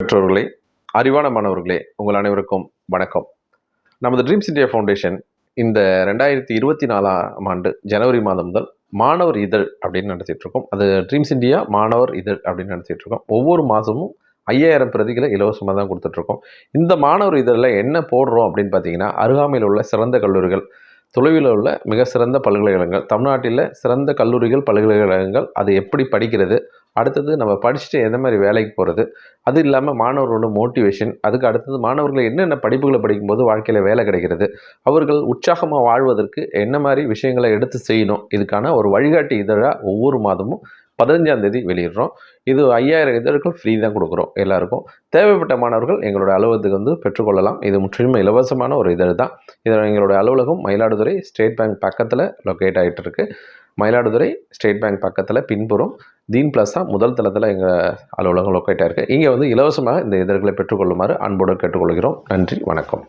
பெற்றோர்களே அறிவான மாணவர்களே உங்கள் அனைவருக்கும் வணக்கம். நமது ட்ரீம்ஸ் இந்தியா ஃபவுண்டேஷன் இந்த ரெண்டாயிரத்தி இருபத்தி நாலாம் ஆண்டு ஜனவரி மாதம் முதல் மாணவர் இதழ் அப்படின்னு நடத்திட்டு இருக்கோம். அது ட்ரீம்ஸ் இந்தியா மாணவர் இதழ் அப்படின்னு நடத்திட்டு இருக்கோம். ஒவ்வொரு மாதமும் ஐயாயிரம் பிரதிகளை இலவசமாக தான் கொடுத்துட்ருக்கோம் இந்த மாணவர் இதழில் என்ன போடுறோம் அப்படின்னு பார்த்தீங்கன்னா அருகாமையில் உள்ள சிறந்த கல்லூரிகள் தொலைவில் உள்ள மிக சிறந்த பல்கலைக்கழகங்கள் தமிழ்நாட்டில் சிறந்த கல்லூரிகள் பல்கலைக்கழகங்கள் அது எப்படி படிக்கிறது அடுத்தது நம்ம படிச்சுட்டு எந்த மாதிரி வேலைக்கு போகிறது அது இல்லாமல் மாணவர்களோட மோட்டிவேஷன் அதுக்கு அடுத்தது மாணவர்கள் என்னென்ன படிப்புகளை படிக்கும்போது வாழ்க்கையில் வேலை கிடைக்கிறது? அவர்கள் உற்சாகமாக வாழ்வதற்கு என்ன மாதிரி விஷயங்களை எடுத்து செய்யணும்? இதுக்கான ஒரு வழிகாட்டி இதழாக ஒவ்வொரு மாதமும் பதினஞ்சாம் தேதி வெளியிடுறோம். இது ஐயாயிரம் இதழ்கள் ஃப்ரீ தான் கொடுக்குறோம் எல்லாருக்கும். தேவைப்பட்ட மாணவர்கள் எங்களோட அலுவலகத்துக்கு வந்து பெற்றுக்கொள்ளலாம். இது முற்றிலும் இலவசமான ஒரு இதழ் தான் இதில் எங்களுடைய அலுவலகம் மயிலாடுதுறை ஸ்டேட் பேங்க் பக்கத்தில் லொக்கேட் ஆகிட்டு இருக்குது மயிலாடுதுறை ஸ்டேட் பேங்க் பக்கத்தில் பின்புறம் தீன் பிளஸா முதல் தளத்தில் எங்கள் அலுவலகம் லொக்கேட்டாக இருக்குது இங்கே வந்து இலவசமாக இந்த இதழ்களை பெற்றுக்கொள்ளுமாறு அன்போடு கேட்டுக்கொள்கிறோம். நன்றி வணக்கம்.